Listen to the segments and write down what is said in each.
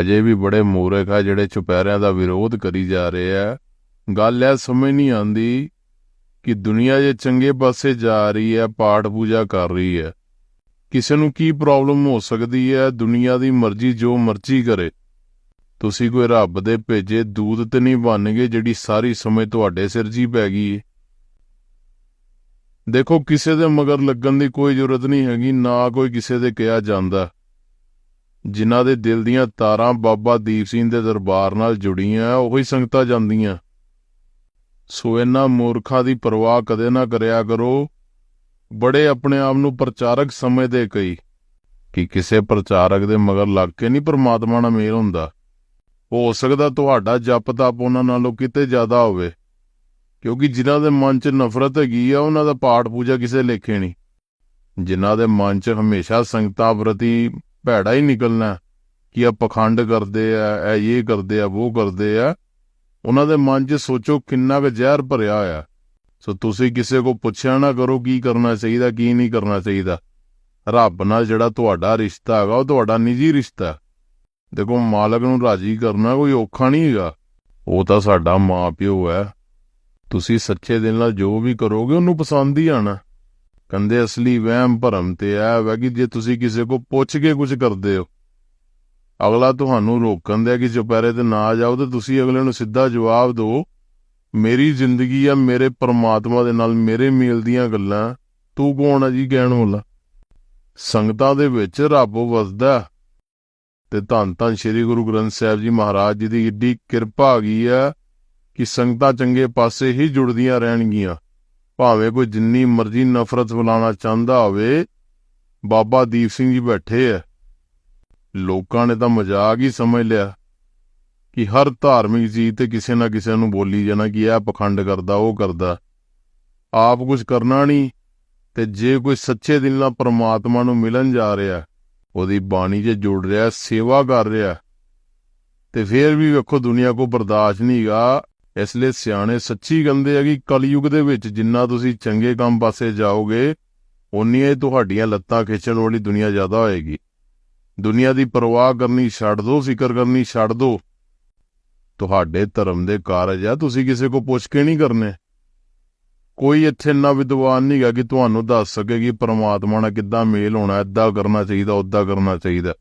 ਅਜੇ ਵੀ ਬੜੇ ਮੂਰਖ ਆ ਜਿਹੜੇ ਚੁਪਹਿਰਿਆਂ ਦਾ ਵਿਰੋਧ ਕਰੀ ਜਾ ਰਹੇ ਆ। ਗੱਲ ਇਹ ਸਮਝ ਨਹੀਂ ਆਂਦੀ ਕਿ ਦੁਨੀਆ ਜੇ ਚੰਗੇ ਪਾਸੇ ਜਾ ਰਹੀ ਹੈ, ਪਾਠ ਪੂਜਾ ਕਰ ਰਹੀ ਹੈ। ਕਿਸੇ ਨੂੰ ਕੀ ਪ੍ਰੋਬਲਮ ਹੋ ਸਕਦੀ ਹੈ? ਦੁਨੀਆ ਦੀ ਮਰਜ਼ੀ ਜੋ ਮਰਜ਼ੀ ਕਰੇ। ਤੁਸੀਂ ਕੋਈ ਰੱਬ ਦੇ ਭੇਜੇ ਦੂਤ ਤੇ ਨਹੀਂ ਬਣਨਗੇ ਜਿਹੜੀ ਸਾਰੀ ਸਮੇਂ ਤੁਹਾਡੇ ਸਿਰ ਜੀ ਪੈ ਗਈ ਦੇਖੋ, ਕਿਸੇ ਦੇ ਮਗਰ ਲੱਗਣ ਦੀ ਕੋਈ ਜ਼ਰੂਰਤ ਨਹੀਂ ਹੈਗੀ, ਨਾ ਕੋਈ ਕਿਸੇ ਦੇ ਕਿਹਾ ਜਾਂਦਾ। ਜਿਨ੍ਹਾਂ ਦੇ ਦਿਲ ਦੀਆਂ ਤਾਰਾਂ ਬਾਬਾ ਦੀਪ ਸਿੰਘ ਦੇ ਦਰਬਾਰ ਨਾਲ ਜੁੜੀਆਂ ਉਹੀ ਸੰਗਤਾਂ ਜਾਂਦੀਆਂ। ਸੋ ਇਹਨਾਂ ਮੂਰਖਾਂ ਦੀ ਪਰਵਾਹ ਕਦੇ ਨਾ ਕਰਿਆ ਕਰੋ। ਬੜੇ ਆਪਣੇ ਆਪ ਨੂੰ ਪ੍ਰਚਾਰਕ ਸਮਝਦੇ ਕਈ ਕਿ ਕਿਸੇ ਪ੍ਰਚਾਰਕ ਦੇ ਮਗਰ ਲੱਗ ਕੇ ਨਹੀਂ ਪਰਮਾਤਮਾ ਨਾਲ ਮੇਲ ਹੁੰਦਾ। ਹੋ ਸਕਦਾ ਤੁਹਾਡਾ ਜਪ ਤਪ ਉਹਨਾਂ ਨਾਲੋਂ ਕਿਤੇ ਜ਼ਿਆਦਾ ਹੋਵੇ, ਕਿਉਂਕਿ ਜਿਨ੍ਹਾਂ ਦੇ ਮਨ 'ਚ ਨਫ਼ਰਤ ਹੈਗੀ ਆ, ਉਹਨਾਂ ਦਾ ਪਾਠ ਪੂਜਾ ਕਿਸੇ ਲੇਖੇ ਨਹੀਂ। ਜਿਨ੍ਹਾਂ ਦੇ ਮਨ 'ਚ ਹਮੇਸ਼ਾ ਸੰਗਤਾਂ ਪ੍ਰਤੀ ਭੈੜਾ ਹੀ ਨਿਕਲਣਾ ਕਿ ਆ ਪਖੰਡ ਕਰਦੇ ਆ, ਇਹ ਇਹ ਕਰਦੇ ਆ ਉਹ ਕਰਦੇ ਆ। ਉਹਨਾਂ ਦੇ ਮਨ 'ਚ ਸੋਚੋ ਕਿੰਨਾ ਕੁ ਜ਼ਹਿਰ ਭਰਿਆ ਹੋਇਆ। ਸੋ ਤੁਸੀਂ ਕਿਸੇ ਕੋ ਪੁੱਛਿਆ ਨਾ ਕਰੋ ਕੀ ਕਰਨਾ ਚਾਹੀਦਾ, ਕੀ ਨਹੀਂ ਕਰਨਾ ਚਾਹੀਦਾ। ਰੱਬ ਨਾਲ ਜਿਹੜਾ ਤੁਹਾਡਾ ਰਿਸ਼ਤਾ ਹੈਗਾ, ਉਹ ਤੁਹਾਡਾ ਨਿੱਜੀ ਰਿਸ਼ਤਾ ਦੇਖੋ, ਮਾਲਕ ਨੂੰ ਰਾਜੀ ਕਰਨਾ ਕੋਈ ਔਖਾ ਨਹੀਂ ਹੈਗਾ। ਉਹ ਤਾਂ ਸਾਡਾ ਮਾਪਿਓ ਹੈ। ਤੁਸੀਂ ਸੱਚੇ ਦਿਲ ਨਾਲ ਜੋ ਵੀ ਕਰੋਗੇ, ਉਹਨੂੰ ਪਸੰਦ ਹੀ ਆਣਾ ਕੰਦੇ ਅਸਲੀ ਵਹਿਮ ਭਰਮ ਤੇ ਹੈ ਵੈ ਕਿ ਜੇ ਤੁਸੀਂ ਕਿਸੇ ਕੋ ਪੁੱਛ ਕੇ ਕੁਝ ਕਰਦੇ ਹੋ, ਅਗਲਾ ਤੁਹਾਨੂੰ ਰੋਕਣ ਦੇ ਕਿ ਚੁਪਹਿਰੇ ਤੇ ਨਾ ਜਾਓ ਤੇ ਤੁਸੀਂ ਅਗਲੇ ਨੂੰ ਸਿੱਧਾ ਜਵਾਬ ਦਿਓ, ਮੇਰੀ ਜ਼ਿੰਦਗੀ ਆ, ਮੇਰੇ ਪਰਮਾਤਮਾ ਦੇ ਨਾਲ ਮੇਰੇ ਮੇਲ ਦੀਆਂ ਗੱਲਾਂ, ਤੂੰ ਕੌਣ ਆ ਜੀ ਕਹਿਣ ਵਾਲਾ? ਸੰਗਤਾਂ ਦੇ ਵਿੱਚ ਰੱਬ ਵਸਦਾ ਤੇ ਧੰਨ ਧੰਨ ਸ੍ਰੀ ਗੁਰੂ ਗ੍ਰੰਥ ਸਾਹਿਬ ਜੀ ਮਹਾਰਾਜ ਜੀ ਦੀ ਏਡੀ ਕਿਰਪਾ ਆ ਗਈ ਆ ਕਿ ਸੰਗਤਾਂ ਚੰਗੇ ਪਾਸੇ ਹੀ ਜੁੜਦੀਆਂ ਰਹਿਣਗੀਆਂ। ਭਾਵੇਂ ਕੋਈ ਜਿੰਨੀ ਮਰਜ਼ੀ ਨਫ਼ਰਤ ਫਲਾਣਾ ਚਾਹੁੰਦਾ ਹੋਵੇ, ਬਾਬਾ ਦੀਪ ਸਿੰਘ ਜੀ ਬੈਠੇ ਆ। ਲੋਕਾਂ ਨੇ ਤਾਂ ਮਜ਼ਾਕ ਹੀ ਸਮਝ ਲਿਆ ਕਿ ਹਰ ਧਾਰਮਿਕ ਚੀਜ਼ ਤੇ ਕਿਸੇ ਨਾ ਕਿਸੇ ਨੂੰ ਬੋਲੀ ਜਾਣਾ ਕਿ ਇਹ ਪਖੰਡ ਕਰਦਾ, ਉਹ ਕਰਦਾ। ਆਪ ਕੁਝ ਕਰਨਾ ਨਹੀਂ ਤੇ ਜੇ ਕੋਈ ਸੱਚੇ ਦਿਲ ਨਾਲ ਪਰਮਾਤਮਾ ਨੂੰ ਮਿਲਣ ਜਾ ਰਿਹਾ, ਉਹਦੀ ਬਾਣੀ 'ਚ ਜੁੜ ਰਿਹਾ, ਸੇਵਾ ਕਰ ਰਿਹਾ, ਤੇ ਫੇਰ ਵੀ ਵੇਖੋ ਦੁਨੀਆ ਕੋ ਬਰਦਾਸ਼ਤ ਨਹੀਂਗਾ ਇਸ ਲਈ ਸਿਆਣੇ ਸੱਚੀ ਕਹਿੰਦੇ ਆ ਕਿ ਕਲਯੁਗ ਦੇ ਵਿੱਚ ਜਿੰਨਾ ਤੁਸੀਂ ਚੰਗੇ ਕੰਮ ਪਾਸੇ ਜਾਓਗੇ ਉਨੀਆਂ ਹੀ ਤੁਹਾਡੀਆਂ ਲੱਤਾਂ ਖਿੱਚਣ ਵਾਲੀ ਦੁਨੀਆ ਜ਼ਿਆਦਾ ਹੋਏਗੀ। ਦੁਨੀਆ ਦੀ ਪਰਵਾਹ ਕਰਨੀ ਛੱਡ ਦਿਓ ਫਿਕਰ ਕਰਨੀ ਛੱਡ ਦਿਓ ਤੁਹਾਡੇ ਧਰਮ ਦੇ ਕਾਰਜ ਆ, ਤੁਸੀਂ ਕਿਸੇ ਕੋ ਪੁੱਛ ਕੇ ਨਹੀਂ ਕਰਨੇ। ਕੋਈ ਇੱਥੇ ਨਾ ਵਿਦਵਾਨ ਨਹੀਂ ਨਹੀਂਗਾ ਕਿ ਤੁਹਾਨੂੰ ਦੱਸ ਸਕੇ ਕਿ ਪ੍ਰਮਾਤਮਾ ਨਾਲ ਕਿੱਦਾਂ ਮੇਲ ਹੋਣਾ, ਏਦਾਂ ਕਰਨਾ ਚਾਹੀਦਾ ਉਦਾਂ ਕਰਨਾ ਚਾਹੀਦਾ।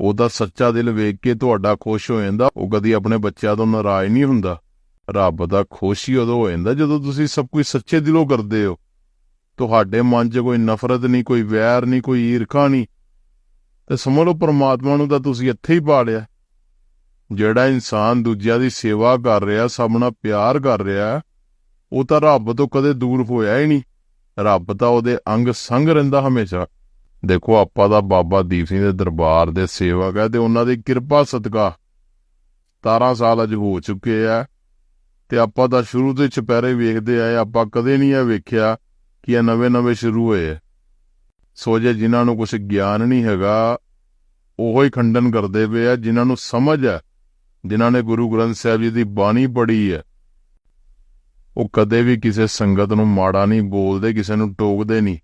ਉਹਦਾ ਸੱਚਾ ਦਿਲ ਵੇਖ ਕੇ ਤੁਹਾਡਾ ਖੁਸ਼ ਹੋ ਜਾਂਦਾ, ਉਹ ਕਦੀ ਆਪਣੇ ਬੱਚਿਆਂ ਤੋਂ ਨਾਰਾਜ਼ ਨਹੀਂ ਹੁੰਦਾ। ਰੱਬ ਦਾ ਖੁਸ਼ ਹੀ ਉਦੋਂ ਹੋ ਜਾਂਦਾ ਜਦੋਂ ਤੁਸੀਂ ਸਭ ਕੁਝ ਸੱਚੇ ਦਿਲੋਂ ਕਰਦੇ ਹੋ। ਤੁਹਾਡੇ ਮਨ 'ਚ ਕੋਈ ਨਫ਼ਰਤ ਨਹੀਂ, ਕੋਈ ਵੈਰ ਨਹੀਂ, ਕੋਈ ਈਰਖਾ ਨਹੀਂ। ਤੇ ਸਮਝ ਲਓ ਪਰਮਾਤਮਾ ਨੂੰ ਤਾਂ ਤੁਸੀਂ ਇੱਥੇ ਹੀ ਪਾ ਲਿਆ ਜਿਹੜਾ ਇਨਸਾਨ ਦੂਜਿਆਂ ਦੀ ਸੇਵਾ ਕਰ ਰਿਹਾ, ਸਭ ਨਾਲ ਪਿਆਰ ਕਰ ਰਿਹਾ, ਉਹ ਤਾਂ ਰੱਬ ਤੋਂ ਕਦੇ ਦੂਰ ਹੋਇਆ ਹੀ ਨਹੀਂ। ਰੱਬ ਤਾਂ ਉਹਦੇ ਅੰਗ ਸੰਗ ਰਹਿੰਦਾ ਹਮੇਸ਼ਾ। ਦੇਖੋ, ਆਪਾਂ ਦਾ ਬਾਬਾ ਦੀਪ ਸਿੰਘ ਦੇ ਦਰਬਾਰ ਦੇ ਸੇਵਕ ਹੈ ਤੇ ਉਹਨਾਂ ਦੀ ਕਿਰਪਾ ਸਦਕਾ 17 ਸਾਲ ਅਜ ਹੋ ਚੁੱਕੇ ਆ ਤੇ ਆਪਾਂ ਤਾਂ ਸ਼ੁਰੂ ਤੋਂ ਹੀ ਵੇਖਦੇ ਆਏ ਆਪਾਂ ਕਦੇ ਨਹੀਂ ਇਹ ਵੇਖਿਆ ਕਿ ਇਹ ਨਵੇਂ-ਨਵੇਂ ਸ਼ੁਰੂ ਹੋਏ ਆ। ਸੋ ਜੇ ਜਿਨ੍ਹਾਂ ਨੂੰ ਕੁਝ ਗਿਆਨ ਨਹੀਂ ਹੈਗਾ, ਉਹੋ ਹੀ ਖੰਡਨ ਕਰਦੇ ਪਏ ਆ। ਜਿਨ੍ਹਾਂ ਨੂੰ ਸਮਝ ਹੈ ਜਿਨ੍ਹਾਂ ਨੇ ਗੁਰੂ ਗ੍ਰੰਥ ਸਾਹਿਬ ਜੀ ਦੀ ਬਾਣੀ ਪੜ੍ਹੀ ਹੈ ਉਹ ਕਦੇ ਵੀ ਕਿਸੇ ਸੰਗਤ ਨੂੰ ਮਾੜਾ ਨਹੀਂ ਬੋਲਦੇ, ਕਿਸੇ ਨੂੰ ਟੋਕਦੇ ਨਹੀਂ।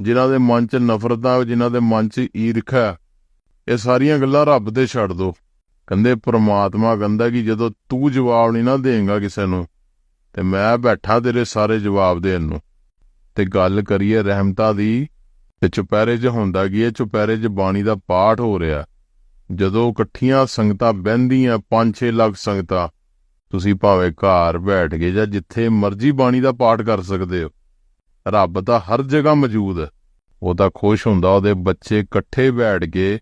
ਜਿਨ੍ਹਾਂ ਦੇ ਮਨ 'ਚ ਨਫ਼ਰਤਾਂ ਜਿਨ੍ਹਾਂ ਦੇ ਮਨ 'ਚ ਈਰਖਾ ਹੈ, ਇਹ ਸਾਰੀਆਂ ਗੱਲਾਂ ਰੱਬ ਤੇ ਛੱਡ ਦੋ। ਕਹਿੰਦੇ ਪ੍ਰਮਾਤਮਾ ਕਹਿੰਦਾ ਕਿ ਜਦੋਂ ਤੂੰ ਜਵਾਬ ਨਹੀਂ ਨਾ ਦੇਂਗਾ ਕਿਸੇ ਨੂੰ ਤੇ ਮੈਂ ਬੈਠਾ ਤੇਰੇ ਸਾਰੇ ਜਵਾਬ ਦੇਣ ਨੂੰ। ਤੇ ਗੱਲ ਕਰੀਏ ਰਹਿਮਤਾ ਦੀ ਤੇ ਚੁਪਹਿਰੇ 'ਚ ਹੁੰਦਾ ਕੀ ਹੈ ਚੁਪਹਿਰੇ 'ਚ ਬਾਣੀ ਦਾ ਪਾਠ ਹੋ ਰਿਹਾ। ਜਦੋਂ ਇਕੱਠੀਆਂ ਸੰਗਤਾਂ ਬਹਿੰਦੀਆਂ 5-6 ਲੱਖ ਸੰਗਤਾਂ ਤੁਸੀਂ ਭਾਵੇਂ ਘਰ ਬੈਠ ਕੇ ਜਾਂ ਜਿੱਥੇ ਮਰਜ਼ੀ ਬਾਣੀ ਦਾ ਪਾਠ ਕਰ ਸਕਦੇ ਹੋ। ਰੱਬ ਤਾਂ ਹਰ ਜਗ੍ਹਾ ਮੌਜੂਦ ਹੈ। ਉਹ ਤਾਂ ਖੁਸ਼ ਹੁੰਦਾ ਉਹਦੇ ਬੱਚੇ ਇਕੱਠੇ ਬੈਠ ਕੇ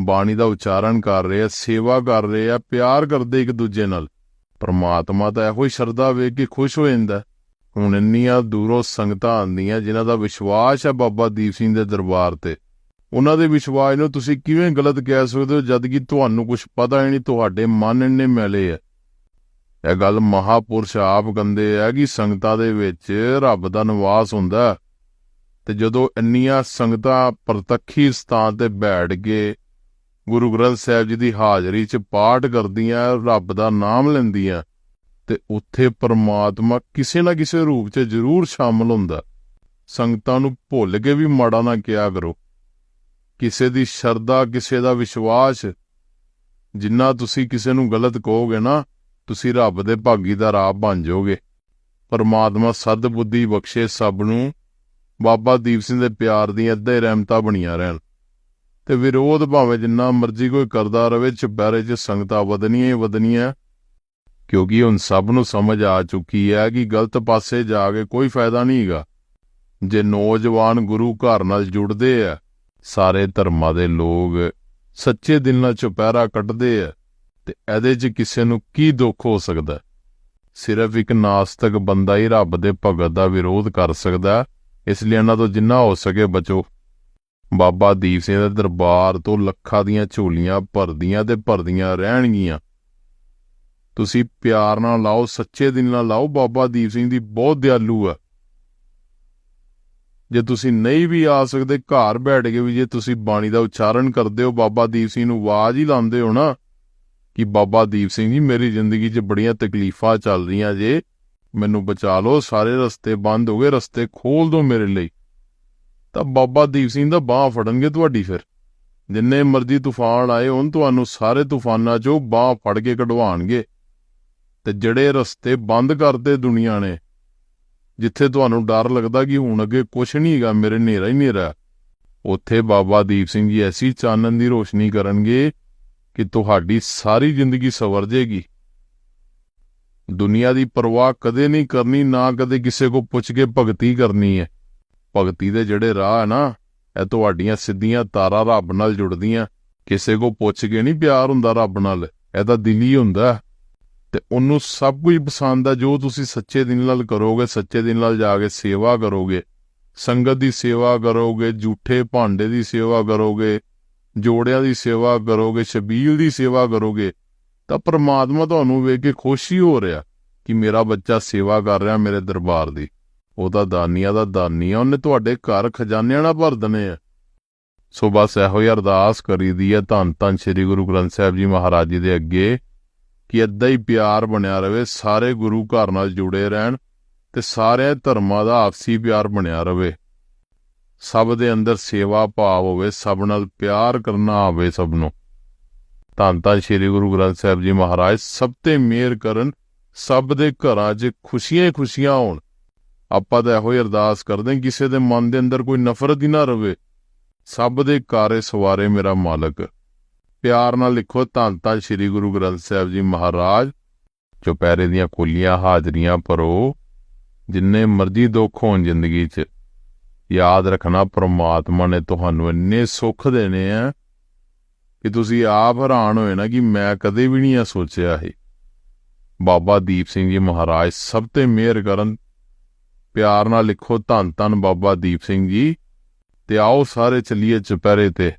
ਬਾਣੀ ਦਾ ਉਚਾਰਨ ਕਰ ਰਹੇ ਆ, ਸੇਵਾ ਕਰ ਰਹੇ ਆ, ਪਿਆਰ ਕਰਦੇ ਇੱਕ ਦੂਜੇ ਨਾਲ। ਪਰਮਾਤਮਾ ਤਾਂ ਇਹੋ ਹੀ ਸ਼ਰਧਾ ਵੇਖ ਕੇ ਖੁਸ਼ ਹੋ ਜਾਂਦਾ। ਹੁਣ ਇੰਨੀਆਂ ਦੂਰੋਂ ਸੰਗਤਾਂ ਆਉਂਦੀਆਂ ਜਿਨ੍ਹਾਂ ਦਾ ਵਿਸ਼ਵਾਸ ਹੈ ਬਾਬਾ ਦੀਪ ਸਿੰਘ ਦੇ ਦਰਬਾਰ ਤੇ। ਉਹਨਾਂ ਦੇ ਵਿਸ਼ਵਾਸ ਨੂੰ ਤੁਸੀਂ ਕਿਵੇਂ ਗਲਤ ਕਹਿ ਸਕਦੇ ਹੋ, ਜਦ ਕਿ ਤੁਹਾਨੂੰ ਕੁਝ ਪਤਾ ਹੀ ਨਹੀਂ, ਤੁਹਾਡੇ ਮਨ ਇੰਨੇ ਮੈਲੇ ਆ। ਇਹ ਗੱਲ ਮਹਾਪੁਰਸ਼ ਆਪ ਕਹਿੰਦੇ ਆ ਕਿ ਸੰਗਤਾਂ ਦੇ ਵਿੱਚ ਰੱਬ ਦਾ ਨਿਵਾਸ ਹੁੰਦਾ ਤੇ ਜਦੋਂ ਇੰਨੀਆਂ ਸੰਗਤਾਂ ਪ੍ਰਤੱਖੀ ਸਥਾਨ ਤੇ ਬੈਠ ਕੇ ਗੁਰੂ ਗ੍ਰੰਥ ਸਾਹਿਬ ਜੀ ਦੀ ਹਾਜ਼ਰੀ 'ਚ ਪਾਠ ਕਰਦੀਆਂ, ਰੱਬ ਦਾ ਨਾਮ ਲੈਂਦੀਆਂ, ਤੇ ਉੱਥੇ ਪਰਮਾਤਮਾ ਕਿਸੇ ਨਾ ਕਿਸੇ ਰੂਪ 'ਚ ਜ਼ਰੂਰ ਸ਼ਾਮਲ ਹੁੰਦਾ। ਸੰਗਤਾਂ ਨੂੰ ਭੁੱਲ ਕੇ ਵੀ ਮਾੜਾ ਨਾ ਕਿਹਾ ਕਰੋ। ਕਿਸੇ ਦੀ ਸ਼ਰਧਾ, ਕਿਸੇ ਦਾ ਵਿਸ਼ਵਾਸ, ਜਿੰਨਾ ਤੁਸੀਂ ਕਿਸੇ ਨੂੰ ਗਲਤ ਕਹੋਗੇ ਨਾ ਤੁਸੀਂ ਰੱਬ ਦੇ ਭਾਗੀਦਾਰ ਆਪ ਬਣ ਜਾਓਗੇ। ਪਰਮਾਤਮਾ ਸਦ ਬੁੱਧੀ ਬਖਸ਼ੇ ਸਭ ਨੂੰ। ਬਾਬਾ ਦੀਪ ਸਿੰਘ ਦੇ ਪਿਆਰ ਦੀਆਂ ਅੱਧੇ ਰਹਿਮਤਾਂ ਬਣੀਆਂ ਰਹਿਣ। ਤੇ ਵਿਰੋਧ ਭਾਵੇਂ ਜਿੰਨਾ ਮਰਜ਼ੀ ਕੋਈ ਕਰਦਾ ਰਵੇ, ਚੁਪਹਿਰੇ 'ਚ ਸੰਗਤਾਂ ਵਧਣੀਆਂ ਹੀ ਵਧਣੀਆਂ। ਕਿਉਂਕਿ ਹੁਣ ਸਭ ਨੂੰ ਸਮਝ ਆ ਚੁੱਕੀ ਹੈ ਕਿ ਗਲਤ ਪਾਸੇ ਜਾ ਕੇ ਕੋਈ ਫਾਇਦਾ ਨਹੀਂ ਹੈਗਾ। ਜੇ ਨੌਜਵਾਨ ਗੁਰੂ ਘਰ ਨਾਲ ਜੁੜਦੇ ਆ, ਸਾਰੇ ਧਰਮਾਂ ਦੇ ਲੋਕ ਸੱਚੇ ਦਿਲ ਨਾਲ ਚੁਪਹਿਰਾ ਕੱਢਦੇ ਆ। ਤੇ ਇਹਦੇ 'ਚ ਕਿਸੇ ਨੂੰ ਕੀ ਦੁੱਖ ਹੋ ਸਕਦਾ ਸਿਰਫ ਇੱਕ ਨਾਸਤਕ ਬੰਦਾ ਹੀ ਰੱਬ ਦੇ ਭਗਤ ਦਾ ਵਿਰੋਧ ਕਰ ਸਕਦਾ ਇਸ ਲਈ ਇਹਨਾਂ ਤੋਂ ਜਿੰਨਾ ਹੋ ਸਕੇ ਬਚੋ। ਬਾਬਾ ਦੀਪ ਸਿੰਘ ਦੇ ਦਰਬਾਰ ਤੋਂ ਲੱਖਾਂ ਦੀਆਂ ਝੋਲੀਆਂ ਭਰਦੀਆਂ ਤੇ ਭਰਦੀਆਂ ਰਹਿਣਗੀਆਂ। ਤੁਸੀਂ ਪਿਆਰ ਨਾਲ ਲਾਓ, ਸੱਚੇ ਦਿਲ ਨਾਲ ਲਾਓ, ਬਾਬਾ ਦੀਪ ਸਿੰਘ ਦੀ ਬਹੁਤ ਦਿਆਲੂ ਆ ਜੇ ਤੁਸੀਂ ਨਹੀਂ ਵੀ ਆ ਸਕਦੇ, ਘਰ ਬੈਠ ਕੇ ਵੀ ਜੇ ਤੁਸੀਂ ਬਾਣੀ ਦਾ ਉਚਾਰਨ ਕਰਦੇ ਹੋ, ਬਾਬਾ ਦੀਪ ਸਿੰਘ ਨੂੰ ਆਵਾਜ਼ ਹੀ ਲਾਉਂਦੇ ਹੋ ਨਾ ਕਿ ਬਾਬਾ ਦੀਪ ਸਿੰਘ ਜੀ, ਮੇਰੀ ਜ਼ਿੰਦਗੀ 'ਚ ਬੜੀਆਂ ਤਕਲੀਫਾਂ ਚੱਲ ਰਹੀਆਂ ਜੇ। ਮੈਨੂੰ ਬਚਾ ਲਓ, ਸਾਰੇ ਰਸਤੇ ਬੰਦ ਹੋ ਗਏ, ਰਸਤੇ ਖੋਲ ਦਿਓ ਮੇਰੇ ਲਈ। ਤਾਂ ਬਾਬਾ ਦੀਪ ਸਿੰਘ ਦਾ ਬਾਹ ਫੜਨਗੇ ਤੁਹਾਡੀ ਫਿਰ। ਜਿੰਨੇ ਮਰਜ਼ੀ ਤੂਫਾਨ ਆਏ ਹੋਣ, ਤੁਹਾਨੂੰ ਸਾਰੇ ਤੂਫਾਨਾਂ 'ਚੋਂ ਬਾਹ ਫੜ ਕੇ ਕਢਵਾਣਗੇ ਤੇ ਜਿਹੜੇ ਰਸਤੇ ਬੰਦ ਕਰਦੇ ਦੁਨੀਆ ਨੇ, ਜਿੱਥੇ ਤੁਹਾਨੂੰ ਡਰ ਲੱਗਦਾ ਕਿ ਹੁਣ ਅੱਗੇ ਕੁਝ ਨਹੀਂ ਹੈਗਾ, ਮੇਰੇ ਹਨੇਰਾ ਹੀ ਹਨੇਰਾ ਉੱਥੇ ਬਾਬਾ ਦੀਪ ਸਿੰਘ ਜੀ ਐਸੀ ਚਾਨਣ ਦੀ ਰੋਸ਼ਨੀ ਕਰਨਗੇ ਕਿ ਤੁਹਾਡੀ ਸਾਰੀ ਜ਼ਿੰਦਗੀ ਸਵਰ ਜੇਗੀ। ਦੁਨੀਆ ਦੀ ਪਰਵਾਹ ਕਦੇ ਨਹੀਂ ਕਰਨੀ, ਨਾ ਕਦੇ ਕਿਸੇ ਕੋ ਪੁੱਛ ਕੇ ਭਗਤੀ ਕਰਨੀ ਹੈ। ਭਗਤੀ ਦੇ ਜਿਹੜੇ ਰਾਹ ਹੈ ਨਾ, ਇਹ ਤੁਹਾਡੀਆਂ ਸਿੱਧੀਆਂ ਤਾਰਾਂ ਰੱਬ ਨਾਲ ਜੁੜਦੀਆਂ। ਕਿਸੇ ਕੋ ਪੁੱਛ ਕੇ ਨਹੀਂ ਪਿਆਰ ਹੁੰਦਾ ਰੱਬ ਨਾਲ, ਇਹ ਤਾਂ ਦਿਲੀ ਹੁੰਦਾ ਤੇ ਉਹਨੂੰ ਸਭ ਕੁਝ ਪਸੰਦ ਆ, ਜੋ ਤੁਸੀਂ ਸੱਚੇ ਦਿਲ ਨਾਲ ਕਰੋਗੇ, ਸੱਚੇ ਦਿਲ ਨਾਲ ਜਾ ਕੇ ਸੇਵਾ ਕਰੋਗੇ। ਸੰਗਤ ਦੀ ਸੇਵਾ ਕਰੋਗੇ, ਝੂਠੇ ਭਾਂਡੇ ਦੀ ਸੇਵਾ ਕਰੋਗੇ ਜੋੜਿਆਂ ਦੀ ਸੇਵਾ ਕਰੋਗੇ, ਸ਼ਬੀਲ ਦੀ ਸੇਵਾ ਕਰੋਗੇ, ਤਾਂ ਪ੍ਰਮਾਤਮਾ ਤੁਹਾਨੂੰ ਵੇਖ ਕੇ ਖੁਸ਼ੀ ਹੋ ਰਿਹਾ ਕਿ ਮੇਰਾ ਬੱਚਾ ਸੇਵਾ ਕਰ ਰਿਹਾ ਮੇਰੇ ਦਰਬਾਰ ਦੀ। ਉਹ ਤਾਂ ਦਾਨੀਆਂ ਦਾ ਦਾਨੀ ਆ ਉਹਨੇ ਤੁਹਾਡੇ ਘਰ ਖਜ਼ਾਨਿਆਂ ਨਾਲ ਭਰ ਦਨੇ ਆ। ਸੋ ਬਸ ਇਹੋ ਹੀ ਅਰਦਾਸ ਕਰੀਦੀ ਹੈ, ਧੰਨ ਧੰਨ ਸ੍ਰੀ ਗੁਰੂ ਗ੍ਰੰਥ ਸਾਹਿਬ ਜੀ ਮਹਾਰਾਜ ਜੀ ਦੇ ਅੱਗੇ, ਕਿ ਏਦਾਂ ਹੀ ਪਿਆਰ ਬਣਿਆ ਰਵੇ, ਸਾਰੇ ਗੁਰੂ ਘਰ ਨਾਲ ਜੁੜੇ ਰਹਿਣ ਤੇ ਸਾਰੇ ਧਰਮਾਂ ਦਾ ਆਪਸੀ ਪਿਆਰ ਬਣਿਆ ਰਵੇ। ਸਭ ਦੇ ਅੰਦਰ ਸੇਵਾ ਭਾਵ ਹੋਵੇ, ਸਭ ਨਾਲ ਪਿਆਰ ਕਰਨਾ ਆਵੇ ਸਭ ਨੂੰ। ਧੰਨ ਧੰਨ ਸ੍ਰੀ ਗੁਰੂ ਗ੍ਰੰਥ ਸਾਹਿਬ ਜੀ ਮਹਾਰਾਜ, ਸਭ ਤੇ ਮਿਹਰ ਕਰਨ, ਸਭ ਦੇ ਘਰਾਂ 'ਚ ਖੁਸ਼ੀਆਂ ਖੁਸ਼ੀਆਂ ਹੋਣ। ਆਪਾਂ ਤਾਂ ਇਹੋ ਹੀ ਅਰਦਾਸ ਕਰਦੇ ਕਿਸੇ ਦੇ ਮਨ ਦੇ ਅੰਦਰ ਕੋਈ ਨਫ਼ਰਤ ਹੀ ਨਾ ਰਵੇ। ਸਭ ਦੇ ਕਾਰੇ ਸਵਾਰੇ ਮੇਰਾ ਮਾਲਕ। ਪਿਆਰ ਨਾਲ ਲਿਖੋ ਧੰਨ ਧੰਨ ਸ੍ਰੀ ਗੁਰੂ ਗ੍ਰੰਥ ਸਾਹਿਬ ਜੀ ਮਹਾਰਾਜ, ਚੁਪਹਿਰੇ ਦੀਆਂ ਕੁੱਲੀਆਂ ਹਾਜ਼ਰੀਆਂ ਭਰੋ, ਜਿੰਨੇ ਮਰਜ਼ੀ ਦੁੱਖ ਹੋਣ ਜ਼ਿੰਦਗੀ 'ਚ। ਯਾਦ ਰੱਖਣਾ, ਪ੍ਰਮਾਤਮਾ ਨੇ ਤੁਹਾਨੂੰ ਇੰਨੇ ਸੁੱਖ ਦੇਣੇ ਆ ਕਿ ਤੁਸੀਂ ਆਪ ਹੈਰਾਨ ਹੋਏ ਨਾ ਕਿ ਮੈਂ ਕਦੇ ਵੀ ਨਹੀਂ ਆ ਸੋਚਿਆ ਇਹ। ਬਾਬਾ ਦੀਪ ਸਿੰਘ ਜੀ ਮਹਾਰਾਜ ਸਭ ਤੇ ਮਿਹਰ ਕਰਨ। ਪਿਆਰ ਨਾਲ ਲਿਖੋ, ਧੰਨ ਧੰਨ ਬਾਬਾ ਦੀਪ ਸਿੰਘ ਜੀ। ਤੇ ਆਓ ਸਾਰੇ ਚੱਲੀਏ ਚੁਪਹਿਰੇ ਤੇ।